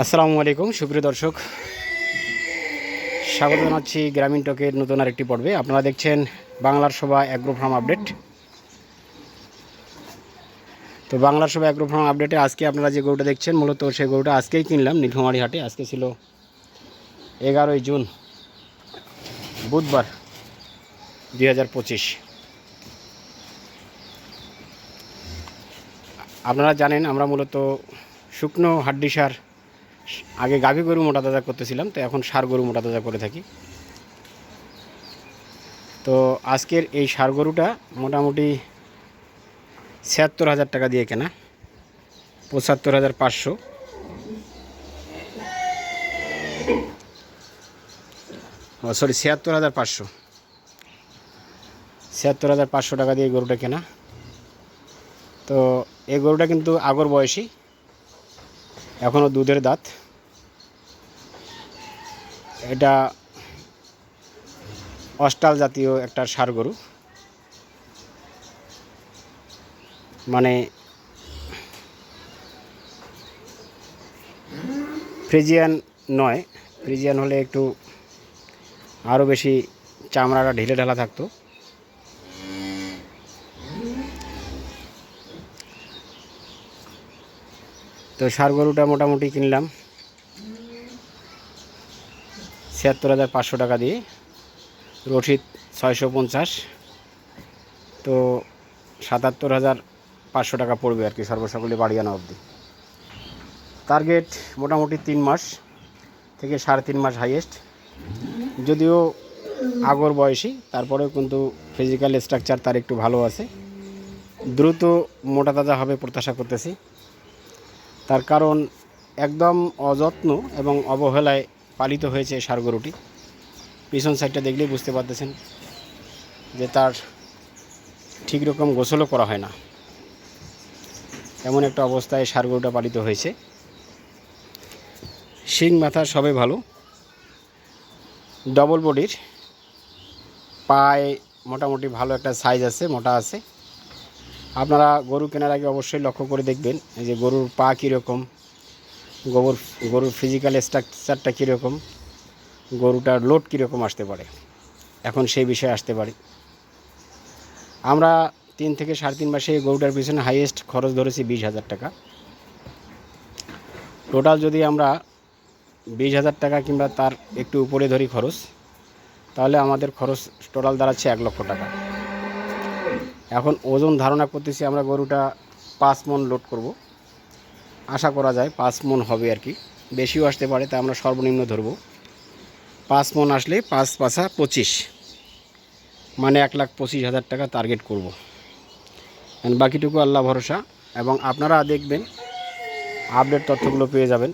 আসসালামু আলাইকুম, সুপ্রিয় দর্শক। স্বাগত জানাচ্ছি গ্রামীণ টকের নতুন আরেকটি পর্বে। আপনারা দেখছেন বাংলার সভা অ্যাগ্রো ফার্ম আপডেট তো বাংলার সভা অ্যাগ্রো ফার্ম আপডেটে আজকে আপনারা যে গরুটা দেখছেন, মূলত সেই গরুটা আজকেই কিনলাম নীলফামারি হাটে। আজকে ছিল এগারোই জুন, বুধবার দুই হাজার পঁচিশ। আপনারা জানেন, আমরা মূলত শুকনো হাড্ডি সার আগে গাভী গরু মোটা তাজা করতেছিলাম, তো এখন সার গরু মোটা তাজা করে থাকি। তো আজকের এই সার গরুটা মোটামুটি ছিয়াত্তর হাজার টাকা দিয়ে কেনা, পঁচাত্তর হাজার পাঁচশো। সরি ছিয়াত্তর হাজার পাঁচশো। ছিয়াত্তর হাজার পাঁচশো টাকা দিয়ে গরুটা কেনা। তো এই গরুটা কিন্তু আগর বয়সী এখনও দুধের দাঁত। এটা অস্টাল জাতীয় একটা সার গরু। মানে ফ্রিজিয়ান নয়, ফ্রিজিয়ান হলে একটু আরও বেশি চামড়াটা ঢিলে ঢালা থাকতো। তো সার গরুটা মোটামুটি কিনলাম। ছিয়াত্তর হাজার পাঁচশো টাকা দিয়ে। রসিদ ছয়শো পঞ্চাশ। তো সাতাত্তর হাজার পাঁচশো টাকা পড়বে আর কি সর্বসকলে বাড়ি আনা অবধি। টার্গেট মোটামুটি তিন মাস থেকে সাড়ে তিন মাস হাইয়েস্ট যদিও আগর বয়সী, তারপরেও কিন্তু ফিজিক্যাল স্ট্রাকচার তার একটু ভালো আছে। দ্রুত মোটা তাজা হবে প্রত্যাশা করতেছি। তার কারণ একদম অযত্ন এবং অবহেলায় পালিত হয়েছে ষাঁড় গরুটি। পিছন সাইডটা দেখলেই বুঝতে পারতেছেন যে তার ঠিক রকম গোসলও করা হয় না। এমন একটা অবস্থায় ষাঁড় গরুটা পালিত হয়েছে। শিং মাথা সবে ভালো। ডবল বডির পায়ে মোটামুটি ভালো একটা সাইজ আছে, মোটা আছে। আপনারা গরু কেনার আগে অবশ্যই লক্ষ্য করে দেখবেন যে গরুর পা কীরকম গোবর গরুর ফিজিক্যাল স্ট্রাকচারটা কীরকম, গরুটার লোড কীরকম আসতে পারে? এখন সেই বিষয়ে আসতে পারি। আমরা তিন থেকে সাড়ে তিন মাসে গরুটার পিছনে হাইয়েস্ট খরচ ধরেছি বিশ হাজার টাকা। টোটাল যদি আমরা বিশ হাজার টাকা কিংবা তার একটু উপরে ধরি খরচ, তাহলে আমাদের খরচ টোটাল দাঁড়াচ্ছে এক লক্ষ টাকা। এখন ওজন ধারণা করতেছি আমরা গরুটা পাঁচ মন লোড করব। আশা করা যায় পাঁচ মন হবে আর কি। বেশিও আসতে পারে, তা আমরা সর্বনিম্ন ধরব। পাঁচ মন আসলে পাঁচ পাঁচা পঁচিশ। মানে এক লাখ পঁচিশ হাজার টাকা টার্গেট করব। বাকিটুকু আল্লাহ ভরসা। এবং আপনারা দেখবেন আপডেট তথ্যগুলো পেয়ে যাবেন।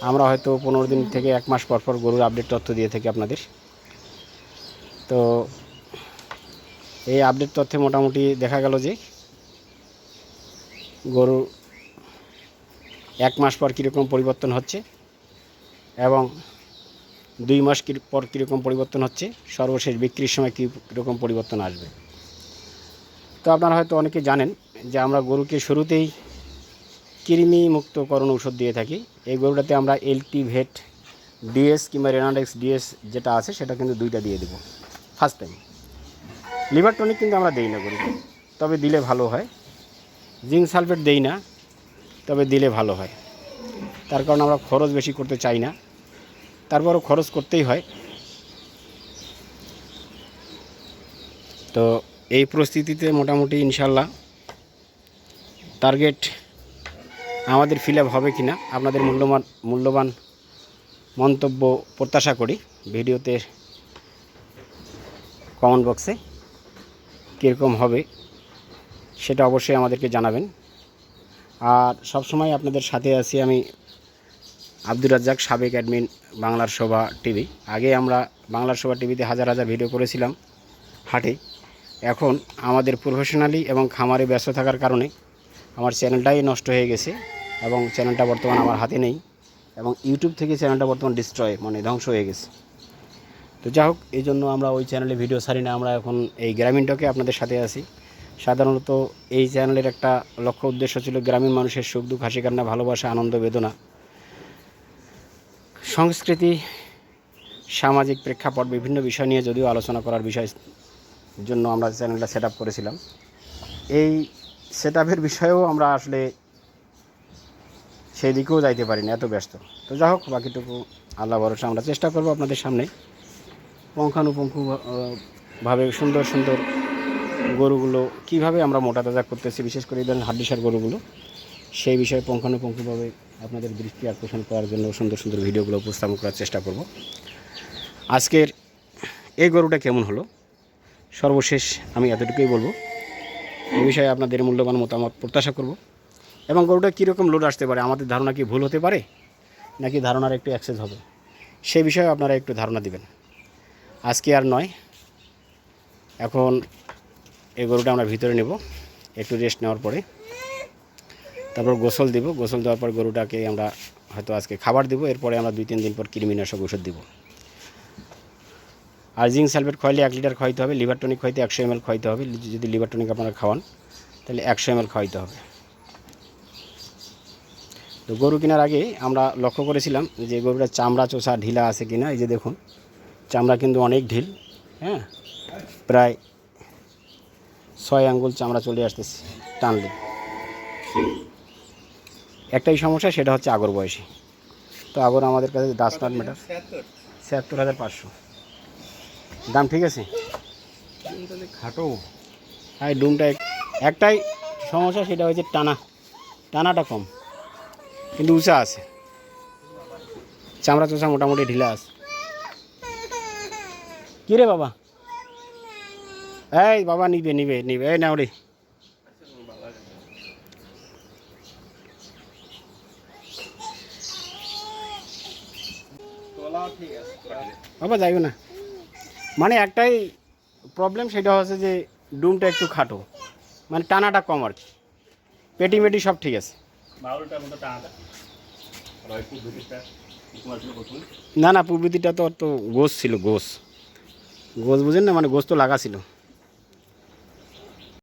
আমরা হয়তো পনেরো দিন থেকে এক মাস পর পর গরুর আপডেট তথ্য দিয়ে থাকি আপনাদের। তো এই আপডেট তথ্যে মোটামুটি দেখা গেল যে গরু এক মাস পর কীরকম পরিবর্তন হচ্ছে এবং দুই মাস পর কীরকম পরিবর্তন হচ্ছে, সর্বশেষ বিক্রির সময় কীরকম পরিবর্তন আসবে। তো আপনারা হয়তো অনেকে জানেন যে আমরা গরুকে শুরুতেই কৃমি মুক্তকরণ ঔষধ দিয়ে থাকি। এই গরুটাতে আমরা এলটি ভেট ডিএস কিংবা রেনাডেক্স ডিএস যেটা আছে সেটা কিন্তু দুইটা দিয়ে দেবো ফার্স্ট টাইম লিভার টনিক কিন্তু আমরা দেই না গরুকে, তবে দিলে ভালো হয়। জিঙ্ক সালফেট দেই না তবে দিলে ভালো হয়। তার কারণ আমরা খরচ বেশি করতে চাই না। তারপরও খরচ করতেই হয়। তো এই পরিস্থিতিতে মোটামুটি ইনশাল্লাহ টার্গেট আমাদের ফিল হবে কি না আপনাদের মূল্যবান মূল্যবান মন্তব্য প্রত্যাশা করি। ভিডিওতে কমেন্ট বক্সে কীরকম হবে সেটা অবশ্যই আমাদেরকে জানাবেন। আর সবসময় আপনাদের সাথে আছি আমি আব্দুর রাজ্জাক, সাবেক অ্যাডমিন বাংলার শোভা টিভি আগে আমরা বাংলার শোভা টিভিতে হাজার হাজার ভিডিও করেছিলাম হাটে। এখন আমাদের প্রফেশনালি এবং খামারে ব্যস্ত থাকার কারণে আমার চ্যানেলটাই নষ্ট হয়ে গেছে এবং চ্যানেলটা বর্তমান আমার হাতে নেই এবং ইউটিউব থেকে চ্যানেলটা বর্তমান ডিস্ট্রয় মানে ধ্বংস হয়ে গেছে। তো যাই হোক, এই জন্য আমরা ওই চ্যানেলে ভিডিও ছাড়ি না আমরা এখন এই গ্রামীণটাকে আপনাদের সাথে আছি। সাধারণত এই চ্যানেলের একটা লক্ষ্য উদ্দেশ্য ছিল গ্রামীণ মানুষের সুখ, দুঃখ, হাসি, কান্না, ভালোবাসা, আনন্দ, বেদনা। সংস্কৃতি, সামাজিক প্রেক্ষাপট, বিভিন্ন বিষয় নিয়ে যদিও আলোচনা করার বিষয় জন্য আমরা চ্যানেলটা সেট করেছিলাম। এই সেট বিষয়েও আমরা আসলে সেই দিকেও যাইতে পারি না এত ব্যস্ত। তো যা হোক, বাকিটুকু আল্লাহ ভরসা, আমরা চেষ্টা করব আপনাদের সামনে। পঙ্খানুপঙ্খু ভাবে সুন্দর সুন্দর গরুগুলো কীভাবে আমরা মোটা তাজা করতেছি, বিশেষ করে এই ধরনের হাড্ডিসার গরুগুলো, সেই বিষয়ে পুঙ্খানুপুঙ্খভাবে আপনাদের দৃষ্টি আকর্ষণ করার জন্য সুন্দর সুন্দর ভিডিওগুলো উপস্থাপন করার চেষ্টা করব। আজকের এই গরুটা কেমন হলো? সর্বশেষ আমি এতটুকুই বলব। এই বিষয়ে আপনাদের মূল্যবান মতামত প্রত্যাশা করব। এবং গরুটা কীরকম লোড আসতে পারে, আমাদের ধারণা কি ভুল হতে পারে, নাকি ধারণার একটু অ্যাক্সেস হবে? সেই বিষয়ে আপনারা একটু ধারণা দিবেন। আজকে আর নয়, এখন এই গরুটা আমরা ভিতরে নেব, একটু রেস্ট নেওয়ার পরে। তারপর গোসল দিব, গোসল দেওয়ার পর গরুটাকে আমরা হয়তো আজকে খাবার দিব, এরপরে আমরা দুই তিন দিন পর কৃমিনাশক ওষুধ দিব। আর জিঙ্ক সালফেট খাওয়াইলে এক লিটার খাওয়াইতে হবে, লিভার টনিক খাইতে একশো এমএল খাওয়াইতে হবে যদি লিভার টনিক আপনারা খাওয়ান, তাহলে একশো এমএল খাওয়াইতে হবে। তো গরু কেনার আগে আমরা লক্ষ্য করেছিলাম যে গরুটার চামড়া চোষা ঢিলা আছে কিনা, এই যে দেখুন, চামড়া কিন্তু অনেক ঢিল হ্যাঁ? প্রায় ছয় আঙ্গুল চামড়া চলে আসতেছে, টানলে। একটাই সমস্যা, সেটা হচ্ছে আগর বয়সী। তো আগর আমাদের কাছে দাস নট ম্যাটার ছিয়াত্তর হাজার পাঁচশো। দাম ঠিক আছে? খাটো। হ্যাঁ ডুমটা একটাই সমস্যা, সেটা হচ্ছে টানা। টানাটা কম, কিন্তু উঁচা আছে। চামড়া চোষা মোটামুটি ঢিলা আছে। কী রে বাবা? এই বাবা নিবে নিবে নিবে এই নাও রে বাবা যাইবে না। মানে একটাই প্রবলেম সেটা হচ্ছে যে ডুমটা একটু খাটো। মানে টানাটা কম আর কি। পেটি মেটি সব ঠিক আছে। না না প্রবৃতিটা তো তো গোস ছিল গোস। গোস বুঝেন না মানে গোস তো লাগা ছিল।